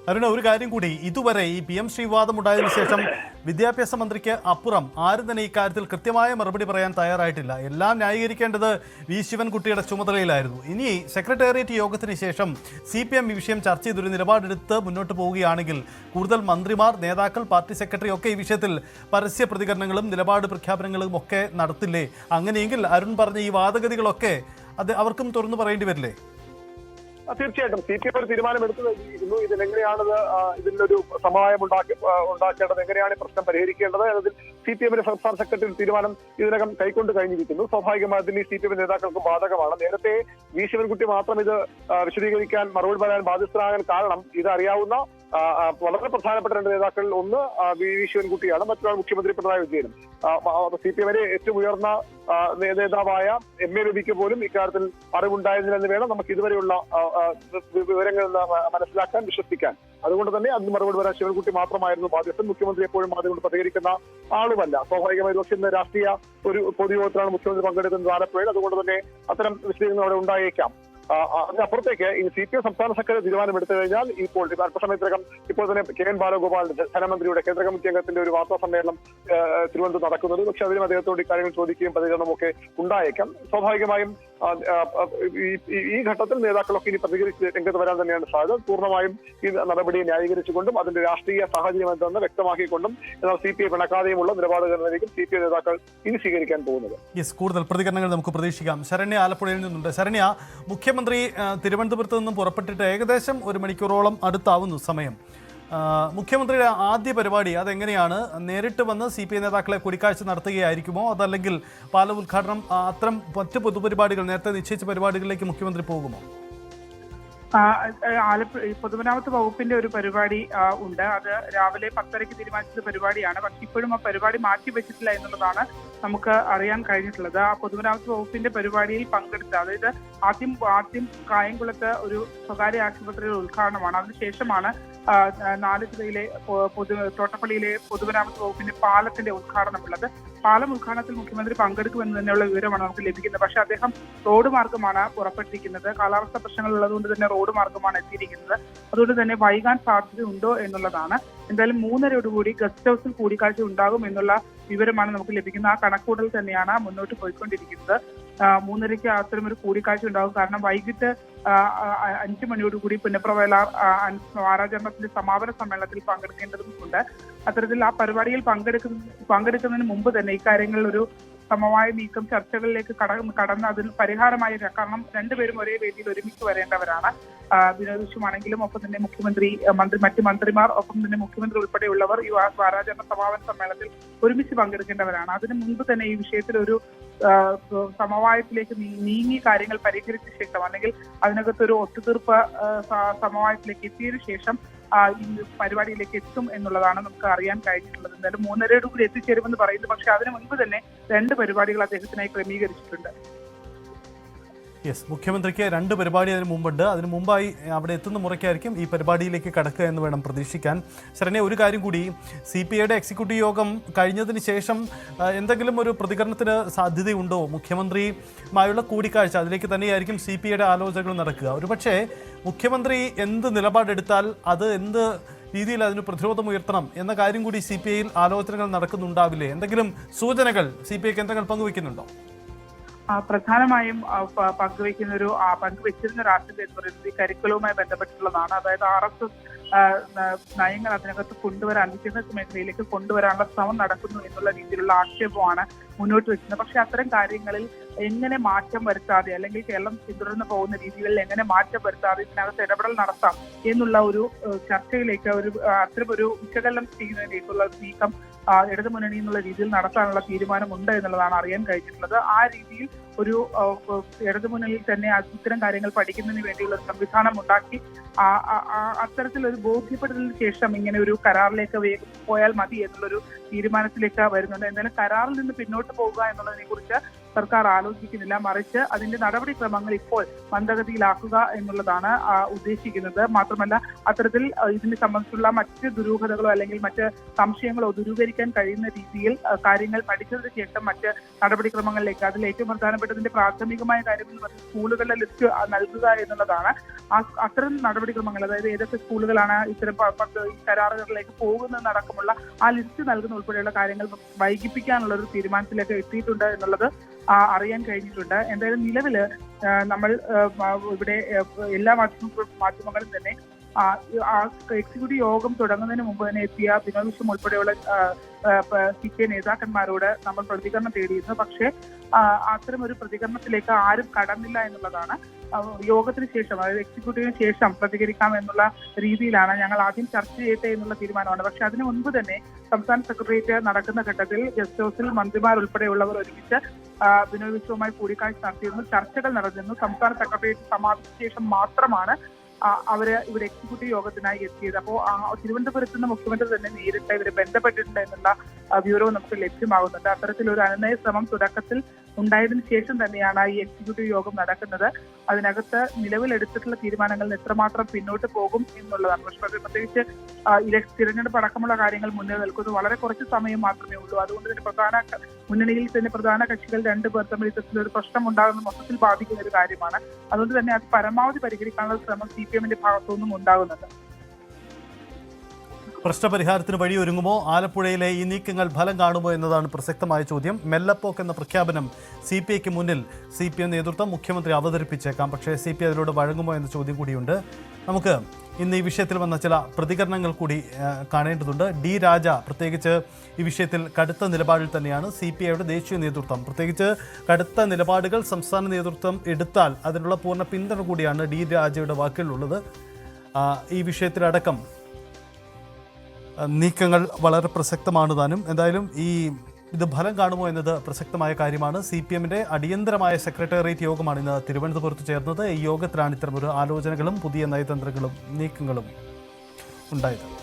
അരുണ ഒരു കാര്യം കൂടി. ഇതുവരെ ഈ പി എം ശ്രീവാദം ഉണ്ടായതിനു ശേഷം വിദ്യാഭ്യാസ മന്ത്രിക്ക് അപ്പുറം ആരും തന്നെ ഇക്കാര്യത്തിൽ കൃത്യമായ മറുപടി പറയാൻ തയ്യാറായിട്ടില്ല. എല്ലാം ന്യായീകരിക്കേണ്ടത് വി ശിവൻകുട്ടിയുടെ ചുമതലയിലായിരുന്നു. ഇനി സെക്രട്ടേറിയറ്റ് യോഗത്തിന് ശേഷം സി പി എം ഈ വിഷയം ചർച്ച ചെയ്തൊരു നിലപാടെടുത്ത് മുന്നോട്ട് പോവുകയാണെങ്കിൽ കൂടുതൽ മന്ത്രിമാർ നേതാക്കൾ പാർട്ടി സെക്രട്ടറി ഒക്കെ ഈ വിഷയത്തിൽ പരസ്യ പ്രതികരണങ്ങളും നിലപാട് പ്രഖ്യാപനങ്ങളും ഒക്കെ നടത്തില്ലേ? അങ്ങനെയെങ്കിൽ അരുൺ പറഞ്ഞ ഈ വാദഗതികളൊക്കെ അത് അവർക്കും തുറന്നു പറയേണ്ടി വരില്ലേ? തീർച്ചയായിട്ടും. സി പി എം ഒരു തീരുമാനം എടുത്തു കഴിഞ്ഞിരുന്നു ഇതിലെങ്ങനെയാണത് ഇതിലൊരു സമവായം ഉണ്ടാക്കി ഉണ്ടാക്കേണ്ടത് എങ്ങനെയാണ് പ്രശ്നം പരിഹരിക്കേണ്ടത് എന്നതിൽ സി പി എമ്മിന്റെ സംസ്ഥാന സെക്രട്ടറി തീരുമാനം ഇതിനകം കൈക്കൊണ്ട് കഴിഞ്ഞിരിക്കുന്നു. സ്വാഭാവികമായി ഈ സി പി എം നേതാക്കൾക്ക് ബാധകമാണ്. നേരത്തെ വി ശിവൻകുട്ടി മാത്രം ഇത് വിശദീകരിക്കാൻ മറുപടി പറയാൻ ബാധ്യസ്ഥരാകാൻ കാരണം ഇത് അറിയാവുന്ന വളരെ പ്രധാനപ്പെട്ട രണ്ട് നേതാക്കൾ ഒന്ന് വി വി ശിവൻകുട്ടിയാണ്. മറ്റൊരാൾ മുഖ്യമന്ത്രി പിണറായി വിജയനും. സി പി എമ്മിലെ ഏറ്റവും ഉയർന്ന നേതാവായ എം എ രവിക്ക് പോലും ഇക്കാര്യത്തിൽ അറിവുണ്ടായിരുന്നില്ലെന്ന് വേണം നമുക്ക് ഇതുവരെയുള്ള ആ, ആ, വി- വിവരങ്ങളിൽ നിന്ന് മ- മനസ്സിലാക്കാൻ വിശ്വസിക്കാൻ. അതുകൊണ്ട് തന്നെ അതിന് മറുപടി വരാൻ ശിവൻകുട്ടി മാത്രമായിരുന്നു ബാധ്യസ്ഥൻ. മുഖ്യമന്ത്രി എപ്പോഴും അതുകൊണ്ട് പ്രതികരിക്കുന്ന ആളുമല്ല. സ്വാഭാവികമായി പക്ഷേ ഇന്ന് രാഷ്ട്രീയ ഒരു പൊതുയോഗത്തിലാണ് മുഖ്യമന്ത്രി പങ്കെടുക്കുന്നത് ആലപ്പുഴയിൽ. അതുകൊണ്ട് തന്നെ അത്തരം വിശദീകരണങ്ങൾ അവിടെ ഉണ്ടായേക്കാം. അതിനപ്പുറത്തേക്ക് ഈ സി പി എം സംസ്ഥാന സെക്രട്ടറി തീരുമാനമെടുത്തു കഴിഞ്ഞാൽ ഇപ്പോൾ ഇപ്പൊ അല്പസമയത്തിനകം ഇപ്പോൾ തന്നെ കെ എൻ ബാലഗോപാൽ ധനമന്ത്രിയുടെ കേന്ദ്ര കമ്മിറ്റി അംഗത്തിന്റെ ഒരു വാർത്താ സമ്മേളനം തിരുവനന്തപുരത്ത് നടക്കുന്നത്. പക്ഷെ അതിലും അദ്ദേഹത്തോട് ഇക്കാര്യങ്ങൾ ചോദിക്കുകയും പ്രതികരണവും ഒക്കെ ഉണ്ടായേക്കാം. സ്വാഭാവികമായും ഈ- ഘട്ടത്തിൽ നേതാക്കളൊക്കെ ഇനി പ്രതികരിച്ച് രംഗത്ത് വരാൻ തന്നെയാണ് സാധ്യത. പൂർണമായും ഈ നടപടി ന്യായീകരിച്ചുകൊണ്ടും അതിന്റെ രാഷ്ട്രീയ സാഹചര്യം എന്തെന്ന് വ്യക്തമാക്കിക്കൊണ്ടും എന്നാൽ സി പി ഐ പിണക്കാതെയുമുള്ള നിലപാടുകളിലേക്കും സി പി ഐ നേതാക്കൾ ഇനി സ്വീകരിക്കാൻ പോകുന്നത്. യെസ് കൂടുതൽ പ്രതികരണങ്ങൾ നമുക്ക് പ്രതീക്ഷിക്കാം. ശരണ്യ ആലപ്പുഴയിൽ നിന്നുണ്ട്. ശരണ്യ മുഖ്യമന്ത്രി തിരുവനന്തപുരത്ത് നിന്നും പുറപ്പെട്ടിട്ട് ഏകദേശം ഒരു മണിക്കൂറോളം അടുത്താവുന്നു സമയം. മുഖ്യമന്ത്രിയുടെ ആദ്യ പരിപാടി അതെങ്ങനെയാണ്? നേരിട്ട് വന്ന് സി പി ഐ നേതാക്കളെ കൂടിക്കാഴ്ച നടത്തുകയായിരിക്കുമോ? അതല്ലെങ്കിൽ പാല ഉദ്ഘാടനം അത്തരം മറ്റ് പൊതുപരിപാടികൾ നേരത്തെ നിശ്ചയിച്ച പരിപാടികളിലേക്ക് മുഖ്യമന്ത്രി പോകുമോ? ആലപ്പുഴ പൊതുമരാമത്ത് വകുപ്പിന്റെ ഒരു പരിപാടി ഉണ്ട്. അത് രാവിലെ പത്തരയ്ക്ക് തീരുമാനിച്ച പരിപാടിയാണ്. പക്ഷെ ഇപ്പോഴും ആ പരിപാടി മാറ്റി വെച്ചിട്ടില്ല എന്നുള്ളതാണ് നമുക്ക് അറിയാൻ കഴിഞ്ഞിട്ടുള്ളത്. ആ പൊതുമരാമത്ത് വകുപ്പിന്റെ പരിപാടിയിൽ പങ്കെടുത്ത അതായത് ആദ്യം ആദ്യം കായംകുളത്ത് ഒരു സ്വകാര്യ ആശുപത്രിയുടെ ഉദ്ഘാടനമാണ്. അതിനുശേഷമാണ് നാല് ജില്ലയിലെ പൊതു തോട്ടപ്പള്ളിയിലെ പൊതുമരാമത്ത് വകുപ്പിന്റെ പാലത്തിന്റെ ഉദ്ഘാടനമുള്ളത് പാലം ഉദ്ഘാടനത്തിൽ മുഖ്യമന്ത്രി പങ്കെടുക്കുമെന്ന് തന്നെയുള്ള വിവരമാണ് നമുക്ക് ലഭിക്കുന്നത്. പക്ഷേ അദ്ദേഹം റോഡ് മാർഗമാണ് പുറപ്പെട്ടിരിക്കുന്നത്. കാലാവസ്ഥ പ്രശ്നങ്ങൾ ഉള്ളതുകൊണ്ട് തന്നെ റോഡ് മാർഗമാണ് എത്തിയിരിക്കുന്നത്. അതുകൊണ്ട് തന്നെ വൈകാൻ സാധ്യതയുണ്ടോ എന്നുള്ളതാണ്. എന്തായാലും മൂന്നരയോടുകൂടി ഗസ്റ്റ് ഹൗസിൽ കൂടിക്കാഴ്ച ഉണ്ടാകും എന്നുള്ള വിവരമാണ് നമുക്ക് ലഭിക്കുന്നത്. ആ കണക്കൂടൽ തന്നെയാണ് മുന്നോട്ട് പോയിക്കൊണ്ടിരിക്കുന്നത്. മൂന്നരയ്ക്ക് അത്തരം ഒരു കൂടിക്കാഴ്ച ഉണ്ടാകും. കാരണം വൈകിട്ട് അഞ്ചു മണിയോടുകൂടി പുന്നപ്രവേല വാരാചരണത്തിന്റെ സമാപന സമ്മേളനത്തിൽ പങ്കെടുക്കേണ്ടതുണ്ട് അത്തരത്തിൽ ആ പരിപാടിയിൽ പങ്കെടുക്കുന്ന പങ്കെടുക്കുന്നതിന് മുമ്പ് തന്നെ ഇക്കാര്യങ്ങളിൽ ഒരു സമവായ നീക്കം ചർച്ചകളിലേക്ക് കടന്ന് കടന്ന് അതിൽ പരിഹാരമായി കാരണം രണ്ടുപേരും ഒരേ വേദിയിൽ ഒരുമിച്ച് വരേണ്ടവരാണ്. വിനോദ് വിശ്വമാണെങ്കിലും ഒപ്പം തന്നെ മുഖ്യമന്ത്രി മന്ത്രി മറ്റ് മന്ത്രിമാർ ഒപ്പം തന്നെ മുഖ്യമന്ത്രി ഉൾപ്പെടെയുള്ളവർ ഈ വാരാചരണ സമാപന സമ്മേളനത്തിൽ ഒരുമിച്ച് പങ്കെടുക്കേണ്ടവരാണ്. അതിനു മുൻപ് തന്നെ ഈ വിഷയത്തിൽ ഒരു സമവായത്തിലേക്ക് നീങ്ങി കാര്യങ്ങൾ പരിഹരിച്ച ശേഷം അല്ലെങ്കിൽ അതിനകത്തൊരു ഒത്തുതീർപ്പ് സമവായത്തിലേക്ക് എത്തിയതിനു ശേഷം ഈ പരിപാടിയിലേക്ക് എത്തും എന്നുള്ളതാണ് നമുക്ക് അറിയാൻ കഴിഞ്ഞിട്ടുള്ളത്. എന്തായാലും മൂന്നരയോട് കൂടി എത്തിച്ചേരുമെന്ന് പറയുന്നു. പക്ഷെ അതിനു മുൻപ് തന്നെ രണ്ട് പരിപാടികൾ അദ്ദേഹത്തിനായി ക്രമീകരിച്ചിട്ടുണ്ട്. യെസ് മുഖ്യമന്ത്രിക്ക് രണ്ട് പരിപാടി അതിന് മുമ്പുണ്ട്. അതിന് മുമ്പായി അവിടെ എത്തുന്ന മുറയ്ക്കായിരിക്കും ഈ പരിപാടിയിലേക്ക് കടക്കുക എന്ന് വേണം പ്രതീക്ഷിക്കാൻ. ശരണ്യ ഒരു കാര്യം കൂടി. സി പി ഐയുടെ എക്സിക്യൂട്ടീവ് യോഗം കഴിഞ്ഞതിന് ശേഷം എന്തെങ്കിലും ഒരു പ്രതികരണത്തിന് സാധ്യതയുണ്ടോ? മുഖ്യമന്ത്രിയുമായുള്ള കൂടിക്കാഴ്ച അതിലേക്ക് തന്നെയായിരിക്കും സി പി ഐയുടെ ആലോചനകൾ നടക്കുക. ഒരുപക്ഷെ മുഖ്യമന്ത്രി എന്ത് നിലപാടെടുത്താൽ അത് എന്ത് രീതിയിൽ അതിന് പ്രതിരോധം ഉയർത്തണം എന്ന കാര്യം കൂടി സി പി ഐയിൽ ആലോചനകൾ നടക്കുന്നുണ്ടാവില്ലേ? എന്തെങ്കിലും സൂചനകൾ സി പി ഐക്ക് എന്തെങ്കിലും പങ്കുവയ്ക്കുന്നുണ്ടോ? പ്രധാനമായും പങ്കുവയ്ക്കുന്ന ഒരു പങ്കുവെച്ചിരുന്ന രാഷ്ട്രീയം എന്ന് പറയുന്നത് ഈ കരിക്കുലവുമായി ബന്ധപ്പെട്ടിട്ടുള്ളതാണ്. അതായത് ആർ എസ് എസ് നയങ്ങൾ അതിനകത്ത് കൊണ്ടുവരാൻ വിദ്യാഭ്യാസ മേഖലയിലേക്ക് കൊണ്ടുവരാനുള്ള ശ്രമം നടക്കുന്നു എന്നുള്ള രീതിയിലുള്ള ആക്ഷേപമാണ് മുന്നോട്ട് വെക്കുന്നത് പക്ഷെ അത്തരം കാര്യങ്ങളിൽ എങ്ങനെ മാറ്റം വരുത്താതെ അല്ലെങ്കിൽ കേരളം പിന്തുടർന്ന് പോകുന്ന രീതികളിൽ എങ്ങനെ മാറ്റം വരുത്താതെ ഇതിനകത്ത് ഇടപെടൽ നടത്താം എന്നുള്ള ഒരു ചർച്ചയിലേക്ക് ഒരു അത്തരം ഒരു വിശകലനം ചെയ്യുന്നതിലേക്കുള്ള നീക്കം ഇടതുമുന്നണി എന്നുള്ള രീതിയിൽ നടത്താനുള്ള തീരുമാനമുണ്ട് എന്നുള്ളതാണ് അറിയാൻ കഴിഞ്ഞിട്ടുള്ളത്. ആ രീതിയിൽ ഒരു ഇടതുമുന്നണിയിൽ തന്നെ ഇത്തരം കാര്യങ്ങൾ പഠിക്കുന്നതിന് വേണ്ടിയുള്ള ഒരു സംവിധാനം ഉണ്ടാക്കി അത്തരത്തിലൊരു ബോധ്യപ്പെടുന്നതിന് ശേഷം ഇങ്ങനെ ഒരു കരാറിലേക്ക് പോയാൽ മതി എന്നുള്ളൊരു തീരുമാനത്തിലേക്ക് വരുന്നുണ്ട്. എന്തായാലും കരാറിൽ നിന്ന് പിന്നോട്ട് പോകുക എന്നുള്ളതിനെ കുറിച്ച് സർക്കാർ ആലോചിക്കുന്നില്ല. മറിച്ച് അതിന്റെ നടപടിക്രമങ്ങൾ ഇപ്പോൾ മന്ദഗതിയിലാക്കുക എന്നുള്ളതാണ് ഉദ്ദേശിക്കുന്നത്. മാത്രമല്ല അത്തരത്തിൽ ഇതിനെ സംബന്ധിച്ചുള്ള മറ്റ് ദുരൂഹതകളോ അല്ലെങ്കിൽ മറ്റ് സംശയങ്ങളോ ദുരൂകരിക്കാൻ കഴിയുന്ന രീതിയിൽ കാര്യങ്ങൾ പഠിച്ചതിന് ശേഷം മറ്റ് നടപടിക്രമങ്ങളിലേക്ക് അതിൽ ഏറ്റവും പ്രധാനപ്പെട്ടതിന്റെ പ്രാഥമികമായ കാര്യം എന്ന് പറയുന്നത് സ്കൂളുകളുടെ ലിസ്റ്റ് നൽകുക എന്നുള്ളതാണ്. അത്തരം നടപടിക്രമങ്ങൾ അതായത് ഏതൊക്കെ സ്കൂളുകളാണ് ഇത്തരം കരാറുകളിലേക്ക് പോകുന്നതടക്കമുള്ള ആ ലിസ്റ്റ് നൽകുന്ന ഉൾപ്പെടെയുള്ള കാര്യങ്ങൾ വൈകിപ്പിക്കാനുള്ള ഒരു തീരുമാനത്തിലേക്ക് എത്തിയിട്ടുണ്ട് എന്നുള്ളത് അറിയാൻ കഴിഞ്ഞിട്ടുണ്ട്. എന്തായാലും നിലവിൽ നമ്മൾ ഇവിടെ എല്ലാ മാധ്യമ മാധ്യമങ്ങളും തന്നെ എക്സിക്യൂട്ടീവ് യോഗം തുടങ്ങുന്നതിന് മുമ്പ് തന്നെ എത്തിയ വിനോദ് വിശ്വം ഉൾപ്പെടെയുള്ള സി ഐ നേതാക്കന്മാരോട് നമ്മൾ പ്രതികരണം തേടിയിരുന്നു. പക്ഷേ അത്തരം ഒരു പ്രതികരണത്തിലേക്ക് ആരും കടന്നില്ല എന്നുള്ളതാണ് യോഗത്തിന് ശേഷം അതായത് എക്സിക്യൂട്ടീവിന് ശേഷം പ്രതികരിക്കാം എന്നുള്ള രീതിയിലാണ് ഞങ്ങൾ ആദ്യം ചർച്ച ചെയ്യട്ടെ എന്നുള്ള തീരുമാനമാണ്. പക്ഷെ അതിനു മുൻപ് തന്നെ സംസ്ഥാന സെക്രട്ടേറിയറ്റ് നടക്കുന്ന ഘട്ടത്തിൽ ഗസ്റ്റ് ഹൗസിൽ മന്ത്രിമാർ ഉൾപ്പെടെയുള്ളവർ ഒരുമിച്ച് ബിനോയ് വിശ്വവുമായി കൂടിക്കാഴ്ച നടത്തിയിരുന്നു ചർച്ചകൾ നടന്നിരുന്നു. സംസ്ഥാന സെക്രട്ടേറിയറ്റ് സമാപിച്ച ശേഷം മാത്രമാണ് അവർ ഇവിടെ എക്സിക്യൂട്ടീവ് യോഗത്തിനായി എത്തിയത്. അപ്പോൾ തിരുവനന്തപുരത്ത് നിന്ന് മുഖ്യമന്ത്രി തന്നെ നേരിട്ട് ഇവരെ ബന്ധപ്പെട്ടിട്ടുണ്ട് എന്നുള്ള വിവരവും നമുക്ക് ലഭ്യമാകുന്നുണ്ട്. അത്തരത്തിലൊരു അനുനയ ശ്രമം തുടക്കത്തിൽ ഉണ്ടായതിനു ശേഷം തന്നെയാണ് ഈ എക്സിക്യൂട്ടീവ് യോഗം നടക്കുന്നത്. അതിനകത്ത് നിലവിലെടുത്തിട്ടുള്ള തീരുമാനങ്ങളിൽ എത്രമാത്രം പിന്നോട്ട് പോകും എന്നുള്ളതാണ്. പക്ഷേ പ്രത്യേകിച്ച് ഇലക്ഷ തിരഞ്ഞെടുപ്പ് അടക്കമുള്ള കാര്യങ്ങൾ മുന്നിൽ നിൽക്കുന്നു വളരെ കുറച്ച് സമയം മാത്രമേ ഉള്ളൂ. അതുകൊണ്ട് തന്നെ പ്രധാന മുന്നണിയിൽ തന്നെ പ്രധാന കക്ഷികൾ രണ്ടു പേർ തമ്മിൽ ഇത്തരത്തിലൊരു ഒരു പ്രശ്നം ഉണ്ടാകുന്ന മൊത്തത്തിൽ ബാധിക്കുന്ന ഒരു കാര്യമാണ്. അതുകൊണ്ട് തന്നെ അത് പരമാവധി പരിഹരിക്കാനുള്ള ശ്രമം സി പി എമ്മിന്റെ ഭാഗത്തുനിന്നും ഉണ്ടാകുന്നുണ്ട്. പ്രശ്നപരിഹാരത്തിന് വഴിയൊരുങ്ങുമോ? ആലപ്പുഴയിലെ ഈ നീക്കങ്ങൾ ഫലം കാണുമോ എന്നതാണ് പ്രസക്തമായ ചോദ്യം. മെല്ലപ്പോക്ക് എന്ന പ്രഖ്യാപനം സി പി ഐക്ക് മുന്നിൽ സി പി എം നേതൃത്വം മുഖ്യമന്ത്രി അവതരിപ്പിച്ചേക്കാം. പക്ഷേ സി പി അതിലൂടെ വഴങ്ങുമോ എന്ന ചോദ്യം കൂടിയുണ്ട്. നമുക്ക് ഇന്ന് ഈ വിഷയത്തിൽ വന്ന ചില പ്രതികരണങ്ങൾ കൂടി കാണേണ്ടതുണ്ട്. ഡി രാജ പ്രത്യേകിച്ച് ഈ വിഷയത്തിൽ കടുത്ത നിലപാടിൽ തന്നെയാണ് സി പി ഐയുടെ ദേശീയ നേതൃത്വം. പ്രത്യേകിച്ച് കടുത്ത നിലപാടുകൾ സംസ്ഥാന നേതൃത്വം എടുത്താൽ അതിനുള്ള പൂർണ പിന്തുണ കൂടിയാണ് ഡി രാജയുടെ വാക്കുകളിലുള്ളത് ആ, ഈ വിഷയത്തിലടക്കം നീക്കങ്ങൾ വളരെ പ്രസക്തമാണ് താനും. എന്തായാലും ഈ ഇത് ഫലം കാണുമോ എന്നത് പ്രസക്തമായ കാര്യമാണ്. സി പി എമ്മിന്റെ അടിയന്തരമായ സെക്രട്ടേറിയറ്റ് യോഗമാണ് ഇന്ന് തിരുവനന്തപുരത്ത് ചേർന്നത്. ഈ യോഗത്തിലാണ് ഒരു ആലോചനകളും പുതിയ നയതന്ത്രങ്ങളും നീക്കങ്ങളും ഉണ്ടായത്.